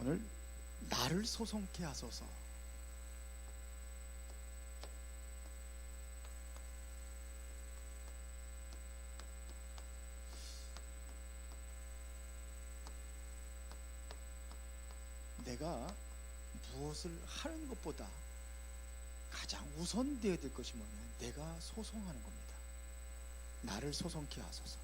오늘 나를 소송케 하소서. 내가 무엇을 하는 것보다 가장 우선되어야 될 것이 뭐냐면 내가 소송하는 겁니다. 나를 소송케 하소서.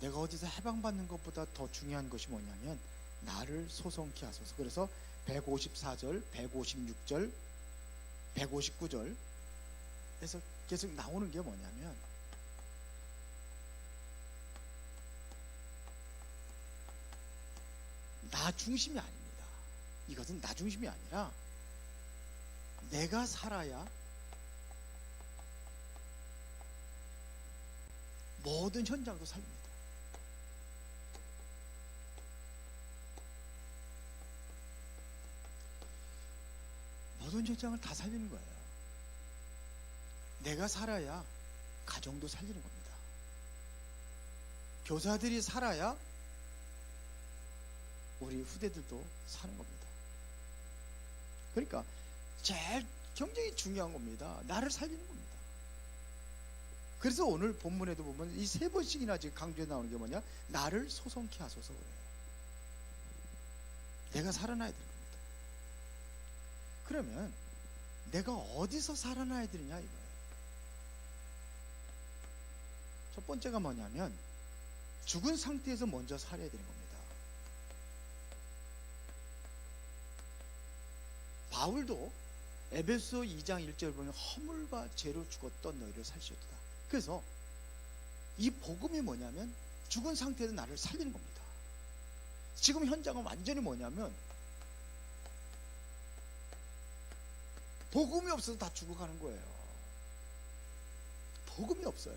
내가 어디서 해방받는 것보다 더 중요한 것이 뭐냐면 나를 소송케 하소서. 그래서 154절, 156절, 159절 에서 계속 나오는 게 뭐냐면 나 중심이 아닙니다. 이것은 나 중심이 아니라 내가 살아야 모든 현장도 살립니다. 모든 현장을 다 살리는 거예요. 내가 살아야 가정도 살리는 겁니다. 교사들이 살아야 우리 후대들도 사는 겁니다. 그러니까 제일 굉장히 중요한 겁니다. 나를 살리는 겁니다. 그래서 오늘 본문에도 보면 이 세 번씩이나 지금 강조해 나오는 게 뭐냐? 나를 소송케 하소서 그래요. 내가 살아나야 되는 겁니다. 그러면 내가 어디서 살아나야 되느냐 이거예요. 첫 번째가 뭐냐면 죽은 상태에서 먼저 살아야 되는 겁니다. 바울도 에베소 2장 1절 보면 허물과 죄로 죽었던 너희를 살리셨다. 그래서 이 복음이 뭐냐면 죽은 상태에서 나를 살리는 겁니다. 지금 현장은 완전히 뭐냐면 복음이 없어서 다 죽어가는 거예요. 복음이 없어요.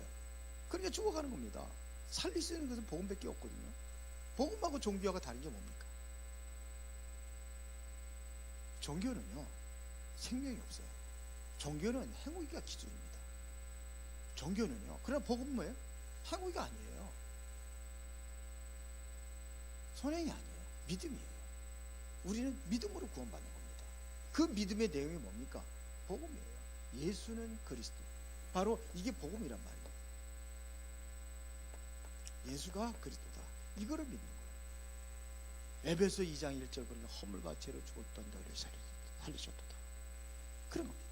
그러니까 죽어가는 겁니다. 살릴 수 있는 것은 복음밖에 없거든요. 복음하고 종교하고 다른 게 뭡니까? 종교는요 생명이 없어요. 종교는 행위가 기준입니다. 종교는요. 그러나 복음은 뭐예요? 행위가 아니에요. 선행이 아니에요. 믿음이에요. 우리는 믿음으로 구원받는 겁니다. 그 믿음의 내용이 뭡니까? 복음이에요. 예수는 그리스도. 바로 이게 복음이란 말이에요. 예수가 그리스도다. 이거를 믿는 거예요. 에베소 2장 1절 보니까 허물과 죄로 죽었던 너희를 살리셨도다. 그런 겁니다.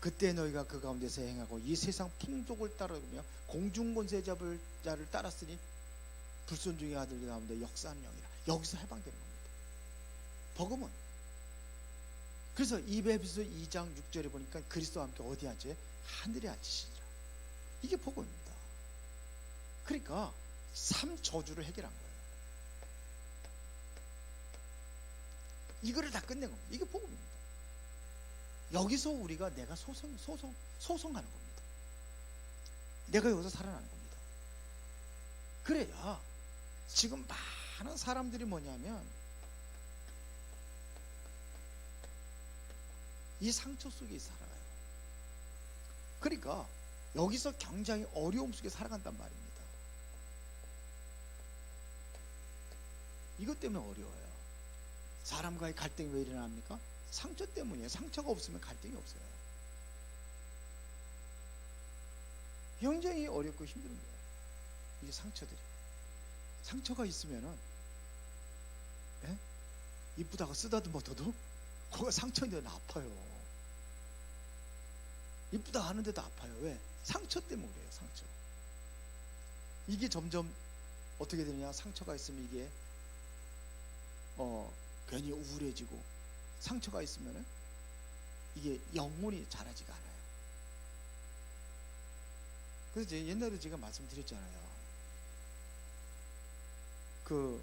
그때 너희가 그 가운데서 행하고 이 세상 풍속을 따르며 공중권세자를 따랐으니 불순종의 아들 가운데 역사하는 영이라 여기서 해방되는 겁니다. 복음은 그래서 이베소서 2장 6절에 보니까 그리스도와 함께 어디 앉아요? 하늘에 앉으시니라. 이게 복음입니다. 그러니까 삼 저주를 해결한 거예요. 이거를 다 끝낸 겁니다. 이게 복음입니다. 여기서 우리가 내가 소송, 소송, 소송하는 겁니다. 내가 여기서 살아나는 겁니다. 그래야 지금 많은 사람들이 뭐냐면 이 상처 속에 살아가요. 그러니까 여기서 굉장히 어려움 속에 살아간단 말입니다. 이것 때문에 어려워요. 사람과의 갈등이 왜 일어납니까? 상처 때문이에요. 상처가 없으면 갈등이 없어요. 굉장히 어렵고 힘든 거예요. 이게 상처들이. 상처가 있으면은, 예? 이쁘다고 쓰다듬어도 그거 상처인데 아파요. 이쁘다 하는데도 아파요. 왜? 상처 때문에 그래요. 상처. 이게 점점 어떻게 되느냐? 상처가 있으면 이게 어 괜히 우울해지고 상처가 있으면은 이게 영혼이 자라지가 않아요. 그래서 옛날에 제가 말씀드렸잖아요. 그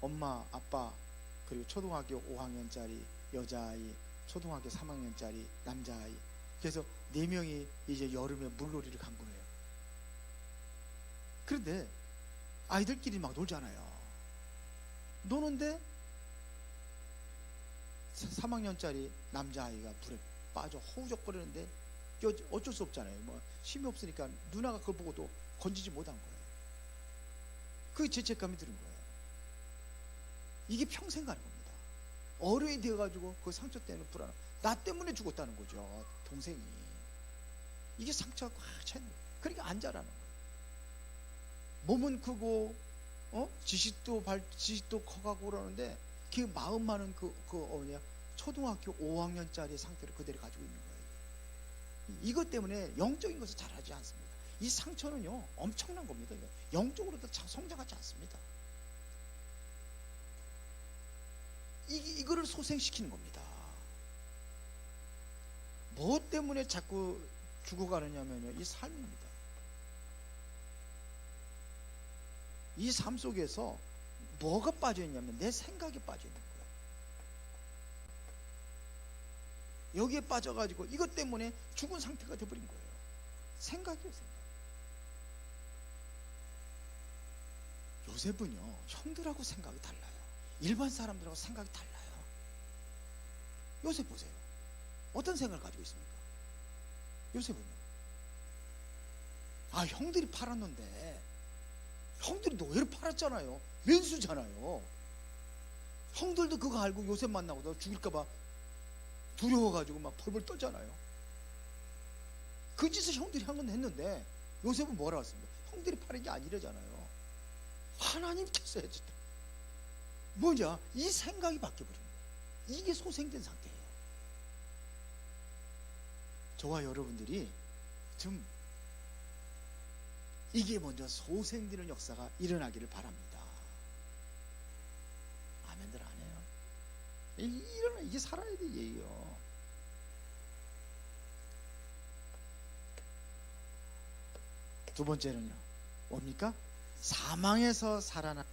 엄마, 아빠 그리고 초등학교 5학년짜리 여자아이, 초등학교 3학년짜리 남자아이 그래서 네 명이 이제 여름에 물놀이를 간 거예요. 그런데 아이들끼리 막 놀잖아요. 노는데 3학년짜리 남자아이가 불에 빠져 허우적거리는데 어쩔 수 없잖아요. 뭐 힘이 없으니까 누나가 그걸 보고도 건지지 못한 거예요. 그 죄책감이 드는 거예요. 이게 평생 가는 겁니다. 어른이 되어가지고 그 상처 때문에 불안함. 나 때문에 죽었다는 거죠. 동생이. 이게 상처가 꽉 거예요. 그러니까 안 자라는 거예요. 몸은 크고, 어? 지식도 발, 지식도 커가고 그러는데, 그 마음만은 그, 그, 뭐냐, 초등학교 5학년짜리 상태를 그대로 가지고 있는 거예요. 이것 때문에 영적인 것을 잘하지 않습니다. 이 상처는요, 엄청난 겁니다. 영적으로도 참 성장하지 않습니다. 이, 이거를 소생시키는 겁니다. 무엇 때문에 자꾸 죽어가느냐면요, 이 삶입니다. 이 삶 속에서 뭐가 빠져 있냐면 내 생각에 빠져 있는 거예요. 여기에 빠져가지고 이것 때문에 죽은 상태가 돼버린 거예요. 생각이요, 생각. 요셉은요, 형들하고 생각이 달라요. 일반 사람들하고 생각이 달라요. 요셉 보세요. 어떤 생각을 가지고 있습니까? 요셉은요. 아, 형들이 팔았는데, 형들이 노예로 팔았잖아요. 왼수잖아요. 형들도 그거 알고 요셉 만나고 죽일까봐 두려워가지고 막 벌벌 떨잖아요. 그 짓을 형들이 한 건 했는데, 요셉은 뭐라 했습니까? 형들이 팔은 게 아니래잖아요. 하나님께서 해줬다. 뭐냐? 이 생각이 바뀌어버린 거예요. 이게 소생된 상태예요. 저와 여러분들이 좀 이게 먼저 소생되는 역사가 일어나기를 바랍니다. 아멘들 안 해요? 이- 일어나 이게 살아야 될 얘기예요. 두 번째는요. 뭡니까? 사망에서 살아나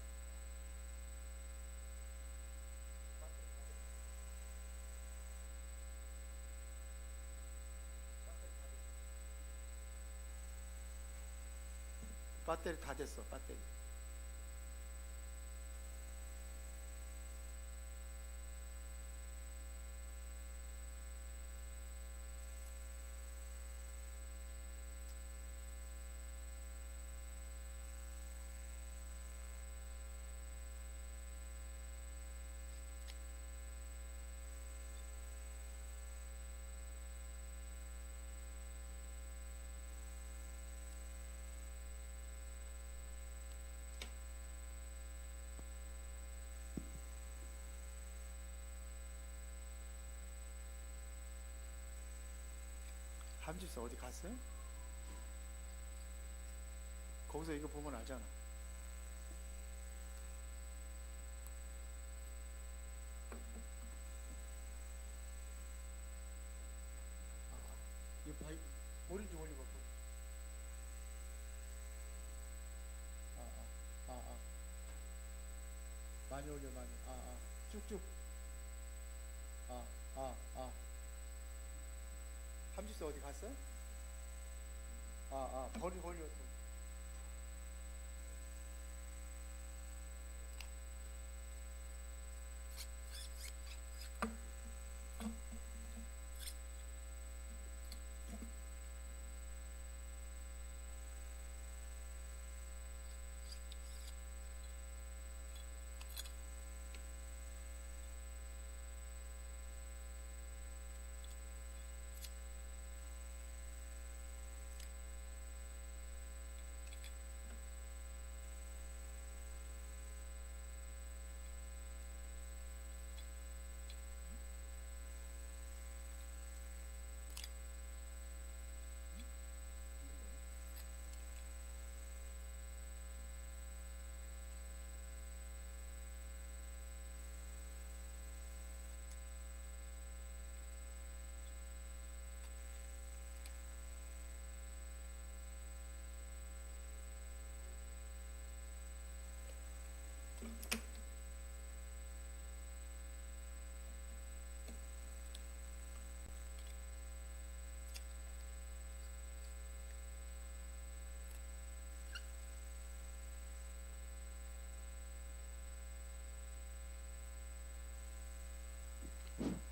배터리 다 됐어 배터리 함집사 어디 갔어요? 거기서 이거 보면 알잖아 아, 아, 아. 많이 올려 많이 아, 아. 쭉쭉 아, 아, 아. 함지수 어디 갔어? 아, 아, 벌이 걸렸어.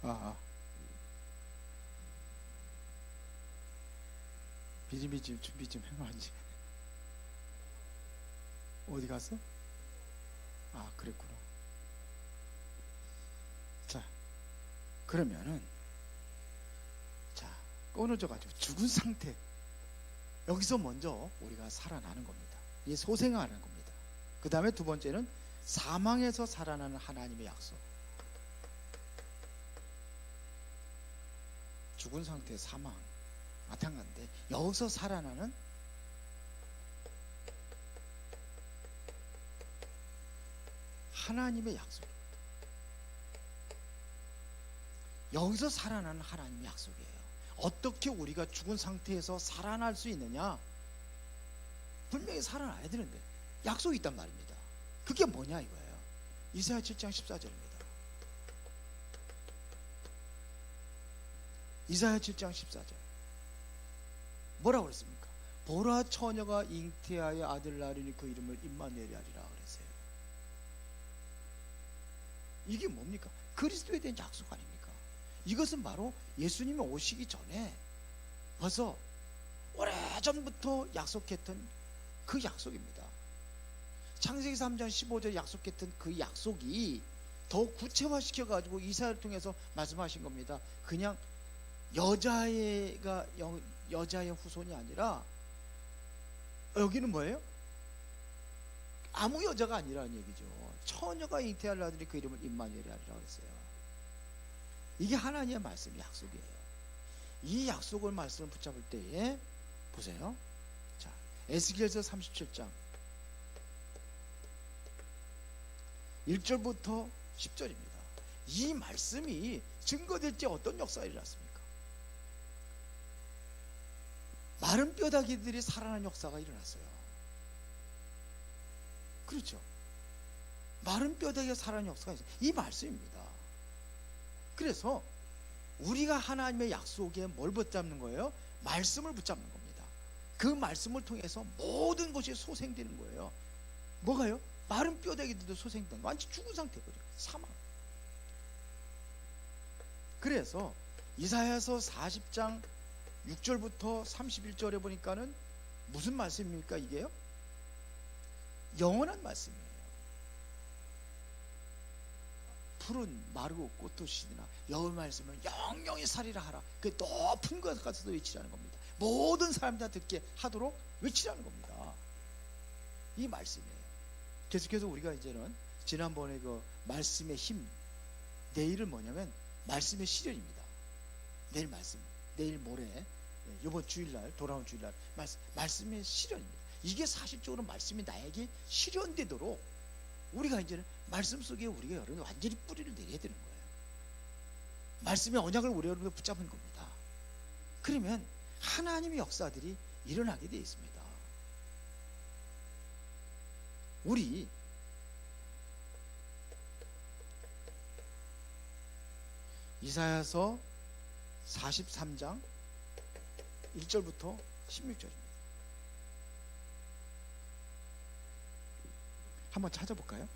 아, 아. 좀 준비 좀 해놔야지. 어디 갔어? 아, 그랬구나. 그러면은 자 끊어져 가지고 죽은 상태 여기서 먼저 우리가 살아나는 겁니다. 이 소생하는 겁니다. 그 다음에 두 번째는 사망에서 살아나는 하나님의 약속. 죽은 상태 사망 마찬가지인데 여기서 살아나는 하나님의 약속. 여기서 살아나는 하나님의 약속이에요. 어떻게 우리가 죽은 상태에서 살아날 수 있느냐? 분명히 살아나야 되는데 약속이 있단 말입니다. 그게 뭐냐 이거예요. 이사야 7장 14절입니다. 이사야 7장 14절. 뭐라고 그랬습니까? 보라 처녀가 잉태하여 아들 낳으니 그 이름을 임마누엘이 하리라 그랬어요. 이게 뭡니까? 그리스도에 대한 약속 아닙니까? 이것은 바로 예수님이 오시기 전에 벌써 오래전부터 약속했던 그 약속입니다. 창세기 3장 15절 약속했던 그 약속이 더 구체화시켜 가지고 이사야를 통해서 말씀하신 겁니다. 그냥 여자애가 여, 여자의 후손이 아니라 여기는 뭐예요? 아무 여자가 아니라는 얘기죠. 처녀가 잉태할 아들이 그 이름을 임마누엘이 하리라 그랬어요. 이게 하나님의 말씀 약속이에요. 이 약속을 말씀을 붙잡을 때에 보세요. 자, 에스겔서 37장 1절부터 10절입니다. 이 말씀이 증거될 때 어떤 역사가 일어났습니까? 마른 뼈다귀들이 살아난 역사가 일어났어요. 그렇죠. 마른 뼈다귀가 살아난 역사가 있어요. 이 말씀입니다. 그래서 우리가 하나님의 약속에 뭘 붙잡는 거예요? 말씀을 붙잡는 겁니다. 그 말씀을 통해서 모든 것이 소생되는 거예요. 뭐가요? 마른 뼈다귀들도 소생된 완전 죽은 상태거든요. 사망. 그래서 이사야서 40장 6절부터 31절에 보니까는 무슨 말씀입니까 이게요? 영원한 말씀이에요. 푸른 마르고 꽃도 시드나 여호와 말씀을 영영히 살리라 하라. 그 높은 곳 가서도 외치라는 겁니다. 모든 사람들 듣게 하도록 외치라는 겁니다. 이 말씀이에요. 계속해서 우리가 이제는 지난번에 그 말씀의 힘 내일은 뭐냐면 말씀의 시련입니다. 내일 말씀, 내일 모레 이번 주일날 돌아온 주일날 말씀, 말씀의 시련입니다. 이게 사실적으로 말씀이 나에게 실현되도록 우리가 이제는 말씀 속에 우리가 여러분 완전히 뿌리를 내려야 되는 거예요. 말씀의 언약을 우리 여러분 붙잡은 겁니다. 그러면 하나님의 역사들이 일어나게 되어 있습니다. 우리 이사야서 43장 1절부터 16절입니다. 한번 찾아볼까요?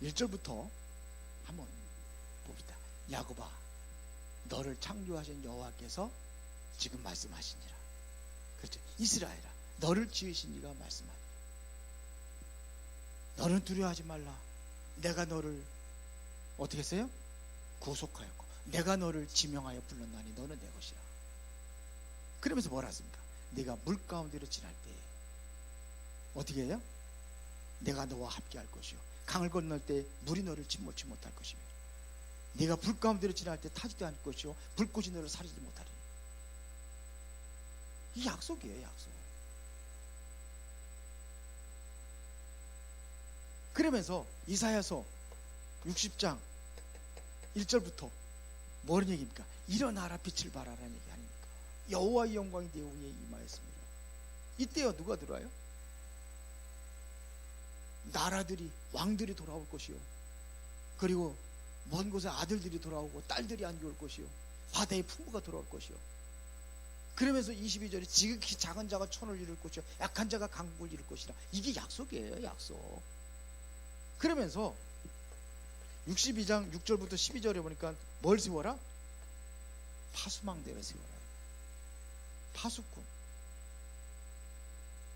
일절부터 한번 봅시다. 야곱아, 너를 창조하신 여호와께서 지금 말씀하시니라. 그렇죠. 이스라엘아, 너를 지으신 이가 말씀하니. 너는 두려워하지 말라. 내가 너를 어떻게 했어요? 구속하였고 내가 너를 지명하여 불렀나니 너는 내 것이라. 그러면서 뭐라 했습니까? 네가 물 가운데로 지날 때 어떻게 해요? 내가 너와 함께 할 것이요. 강을 건널 때 물이 너를 침몰치 못할 것이며 네가 불 가운데로 지날 때 타지도 않을 것이요. 불꽃이 너를 사리지 못하리니. 이 약속이에요, 약속. 그러면서 이사야서 60장 1절부터 뭐는 얘기입니까? 일어나라 빛을 발하라는 얘기 아닙니까? 여호와의 영광이 내 위에 임하였습니다. 이때요 누가 들어와요? 나라들이 왕들이 돌아올 것이요. 그리고 먼 곳에 아들들이 돌아오고 딸들이 안겨올 것이요. 바다의 풍부가 돌아올 것이요. 그러면서 22절에 지극히 작은 자가 천을 이룰 것이요. 약한 자가 강국을 이룰 것이라. 이게 약속이에요, 약속. 그러면서 62장 6절부터 12절에 보니까 뭘 세워라? 파수망대를 세워라. 파수꾼.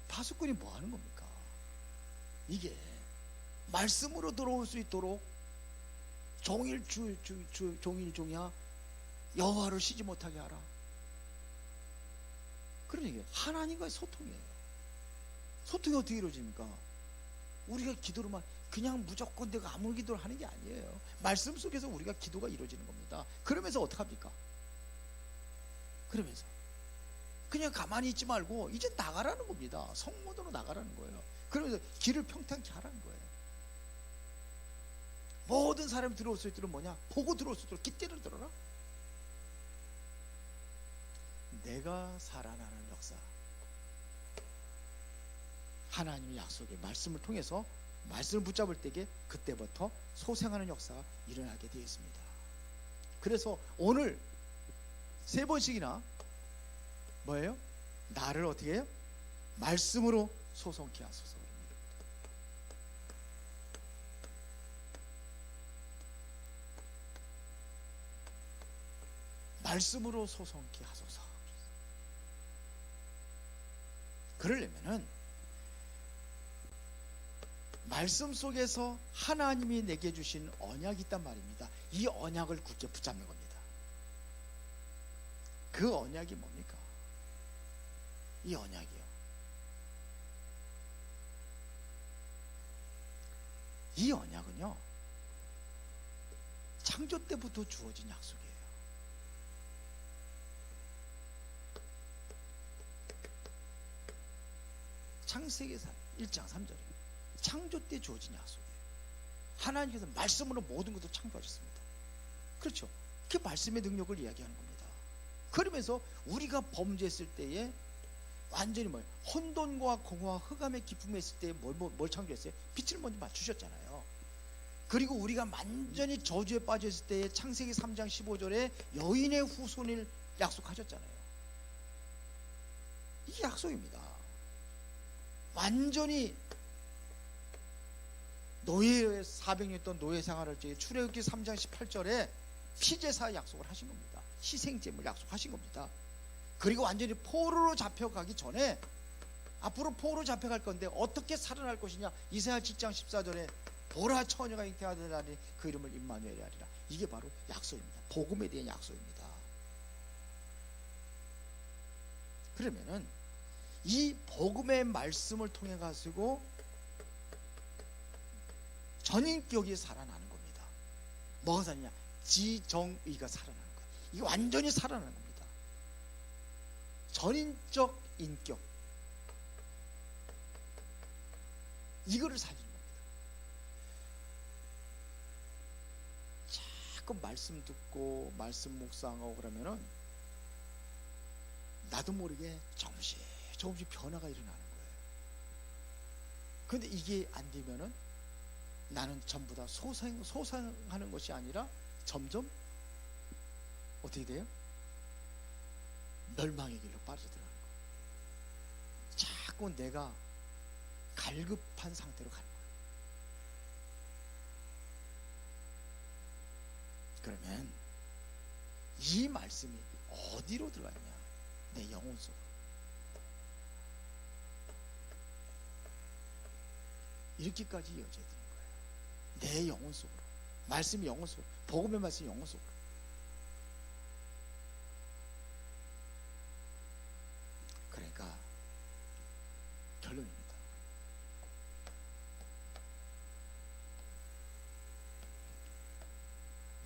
파수꾼이 뭐 하는 겁니까? 이게 말씀으로 들어올 수 있도록 종일 주, 주, 주 종일 종이야 여호와를 쉬지 못하게 하라. 그런 얘기예요. 하나님과의 소통이에요. 소통이 어떻게 이루어집니까? 우리가 기도로만 그냥 무조건 내가 아무 기도를 하는 게 아니에요. 말씀 속에서 우리가 기도가 이루어지는 겁니다. 그러면서 어떡합니까? 그러면서 그냥 가만히 있지 말고 이제 나가라는 겁니다. 성모도로 나가라는 거예요. 그러면서 길을 평탄케 하라는 거예요. 모든 사람이 들어올 수 있도록 뭐냐? 보고 들어올 수 있도록 깃대를 들어라. 내가 살아나는 역사. 하나님의 약속의 말씀을 통해서 말씀을 붙잡을 때에 그때부터 소생하는 역사가 일어나게 되어 있습니다. 그래서 오늘 세 번씩이나 뭐예요? 나를 어떻게 해요? 말씀으로 소송케 하소서. 말씀으로 소송케 하소서. 그러려면은 말씀 속에서 하나님이 내게 주신 언약이 있단 말입니다. 이 언약을 굳게 붙잡는 겁니다. 그 언약이 뭡니까? 이 언약이요. 이 언약은요, 창조 때부터 주어진 약속이에요. 창세기사 1장 3절이에요. 창조 때 주어진 약속이에요. 하나님께서 말씀으로 모든 것을 창조하셨습니다. 그렇죠. 그 말씀의 능력을 이야기하는 겁니다. 그러면서 우리가 범죄했을 때에 완전히 뭐예요? 혼돈과 공허와 흑암의 기품에 있을 때 뭘, 뭘, 뭘 창조했어요? 빛을 먼저 맞추셨잖아요. 그리고 우리가 완전히 저주에 빠져 있을 때에 창세기 3장 15절에 여인의 후손을 약속하셨잖아요. 이게 약속입니다. 완전히 노예 400년 동안 노예 생활할 적에 출애굽기 3장 18절에 피제사 약속을 하신 겁니다. 희생제물 약속하신 겁니다. 그리고 완전히 포로로 잡혀가기 전에 앞으로 포로로 잡혀갈 건데 어떻게 살아날 것이냐 이사야 7장 14절에 보라 처녀가 잉태하더라니 그 이름을 임마누엘이 하리라 이게 바로 약속입니다 복음에 대한 약속입니다 그러면은 이 복음의 말씀을 통해 가지고 전인격이 살아나는 겁니다. 뭐가 살냐? 지정의가 살아나는 거예요. 이게 완전히 살아나는 겁니다. 전인적 인격. 이거를 살리는 겁니다. 자꾸 말씀 듣고 말씀 묵상하고 그러면은 나도 모르게 조금씩 조금씩 변화가 일어나는 거예요. 근데 이게 안 되면은 나는 전부 다 소생 소생하는 것이 아니라 점점 어떻게 돼요? 멸망의 길로 빠져들어가는 거예요. 자꾸 내가 갈급한 상태로 가는 거예요. 그러면 이 말씀이 어디로 들어갔냐? 내 영혼 속으로. 이렇게까지 거예요. 내 영혼 속으로. 말씀이 영혼 속으로. 복음의 말씀이 영혼 속으로. 그러니까 결론입니다.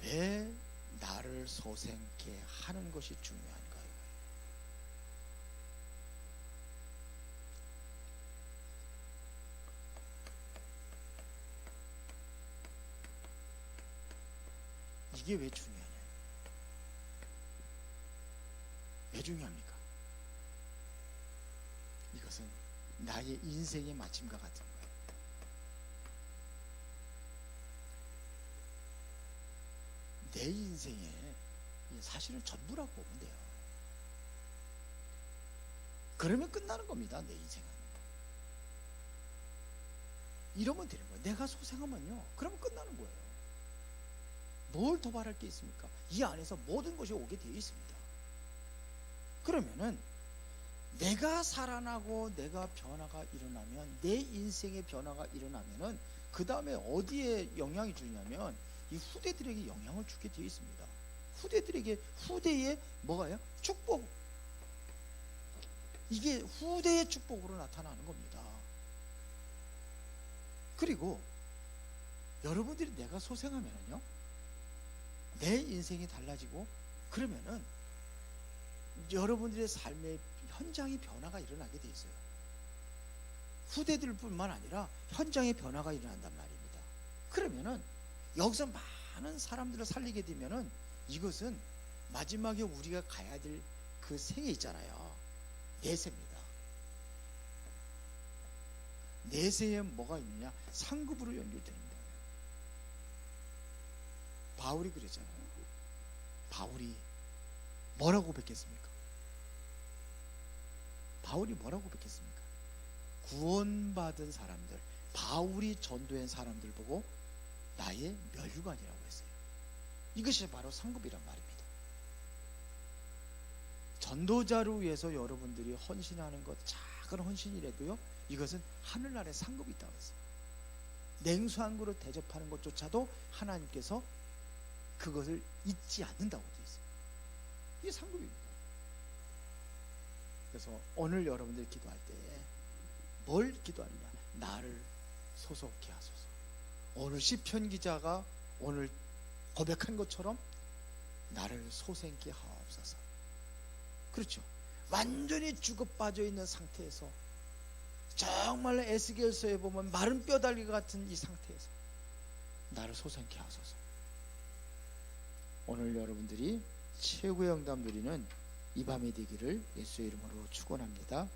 왜 나를 소생케 하는 것이 중요한가요? 이게 왜 중요하냐? 왜 중요합니까? 이것은 나의 인생의 마침과 같은 거예요. 내 인생에 사실은 전부라고 보면 돼요. 그러면 끝나는 겁니다, 내 인생은. 이러면 되는 거예요. 내가 소생하면요. 그러면 끝나는 거예요. 뭘더 바랄 게 있습니까? 이 안에서 모든 것이 오게 되어 있습니다. 그러면은 내가 살아나고 내가 변화가 일어나면 내 인생의 변화가 일어나면은 그 다음에 어디에 영향이 주냐면 이 후대들에게 영향을 주게 되어 있습니다. 후대들에게 후대에 뭐가요? 축복. 이게 후대의 축복으로 나타나는 겁니다. 그리고 여러분들이 내가 소생하면은요, 내 인생이 달라지고 그러면은 여러분들의 삶의 현장의 변화가 일어나게 돼 있어요. 후대들뿐만 아니라 현장의 변화가 일어난단 말입니다. 그러면은 여기서 많은 사람들을 살리게 되면은 이것은 마지막에 우리가 가야 될 그 생에 있잖아요. 내세입니다. 내세에 뭐가 있느냐? 상급으로 거예요. 바울이 그랬잖아요. 바울이 뭐라고 뵙겠습니까? 바울이 뭐라고 뵙겠습니까? 구원받은 사람들, 바울이 전도한 사람들 보고 나의 멸류관이라고 했어요. 이것이 바로 상급이란 말입니다. 전도자를 위해서 여러분들이 헌신하는 것 작은 헌신이라도요, 이것은 하늘나라의 상급이 있다고 했어요. 냉수한 그릇 대접하는 것조차도 하나님께서 그것을 잊지 않는다고 되어 있어요. 이게 상급입니다. 그래서 오늘 여러분들 기도할 때에 뭘 기도하느냐? 나를 소속케 하소서. 오늘 시편 기자가 오늘 고백한 것처럼 나를 소생케 하옵소서. 그렇죠. 완전히 죽어 빠져 있는 상태에서 정말 에스겔서에 보면 마른 뼈다귀 같은 이 상태에서 나를 소생케 하소서. 오늘 여러분들이 최고의 응답 누리는 이 밤이 되기를 예수의 이름으로 축원합니다.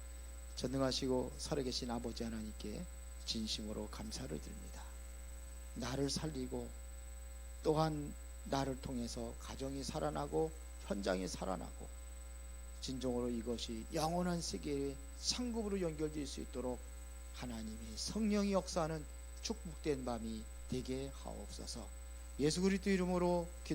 전능하시고 살아계신 아버지 하나님께 진심으로 감사를 드립니다. 나를 살리고 또한 나를 통해서 가정이 살아나고 현장이 살아나고 진정으로 이것이 영원한 세계의 상급으로 연결될 수 있도록 하나님의 성령이 역사하는 축복된 밤이 되게 하옵소서. 예수 그리스도 이름으로 기도